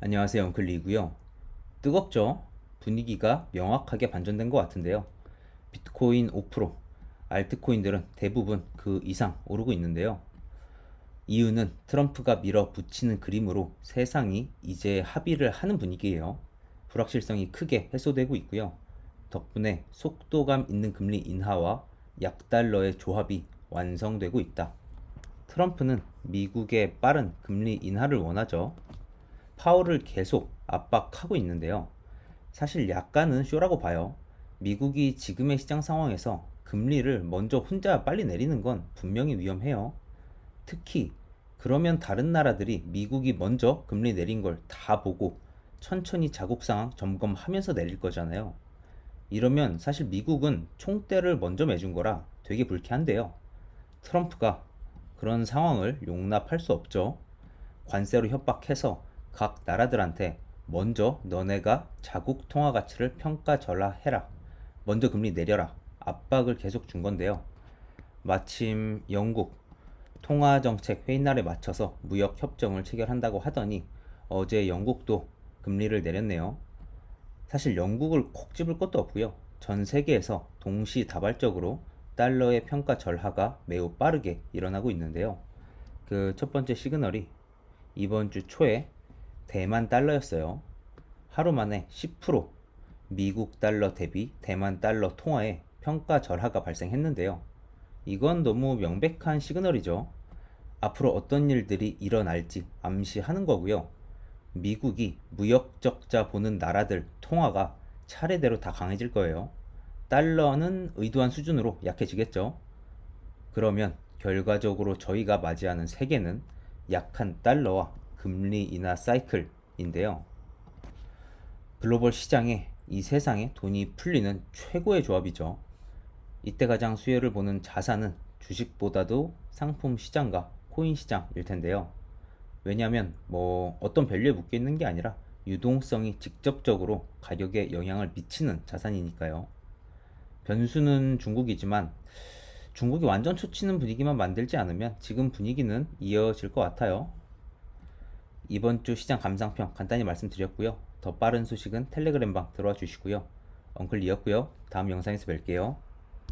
안녕하세요. 엉클리고요. 뜨겁죠? 분위기가 명확하게 반전된 것 같은데요. 비트코인 5%, 알트코인들은 대부분 그 이상 오르고 있는데요. 이유는 트럼프가 밀어붙이는 그림으로 세상이 이제 합의를 하는 분위기예요. 불확실성이 크게 해소되고 있고요. 덕분에 속도감 있는 금리 인하와 약달러의 조합이 완성되고 있다. 트럼프는 미국의 빠른 금리 인하를 원하죠. 파월을 계속 압박하고 있는데요. 사실 약간은 쇼라고 봐요. 미국이 지금의 시장 상황에서 금리를 먼저 혼자 빨리 내리는 건 분명히 위험해요. 특히 그러면 다른 나라들이 미국이 먼저 금리 내린 걸 다 보고 천천히 자국 상황 점검하면서 내릴 거잖아요. 이러면 사실 미국은 총대를 먼저 매준 거라 되게 불쾌한데요. 트럼프가 그런 상황을 용납할 수 없죠. 관세로 협박해서 각 나라들한테 먼저 너네가 자국 통화 가치를 평가절하해라. 먼저 금리 내려라. 압박을 계속 준 건데요. 마침 영국 통화 정책 회의 날에 맞춰서 무역 협정을 체결한다고 하더니 어제 영국도 금리를 내렸네요. 사실 영국을 콕 집을 것도 없고요. 전 세계에서 동시다발적으로 달러의 평가 절하가 매우 빠르게 일어나고 있는데요. 그 첫 번째 시그널이 이번 주 초에 대만 달러였어요. 하루 만에 10% 미국 달러 대비 대만 달러 통화에 평가 절하가 발생했는데요. 이건 너무 명백한 시그널이죠. 앞으로 어떤 일들이 일어날지 암시하는 거고요. 미국이 무역 적자 보는 나라들 통화가 차례대로 다 강해질 거예요. 달러는 의도한 수준으로 약해지겠죠. 그러면 결과적으로 저희가 맞이하는 세계는 약한 달러와 금리 인하 사이클인데요. 글로벌 시장에 이 세상에 돈이 풀리는 최고의 조합이죠. 이때 가장 수혜를 보는 자산은 주식보다도 상품 시장과 코인 시장일 텐데요. 왜냐하면 뭐 어떤 밸류에 묶여 있는 게 아니라 유동성이 직접적으로 가격에 영향을 미치는 자산이니까요. 변수는 중국이지만 중국이 완전 초치는 분위기만 만들지 않으면 지금 분위기는 이어질 것 같아요. 이번 주 시장 감상평 간단히 말씀드렸고요. 더 빠른 소식은 텔레그램방 들어와 주시고요. 엉클리였고요. 다음 영상에서 뵐게요.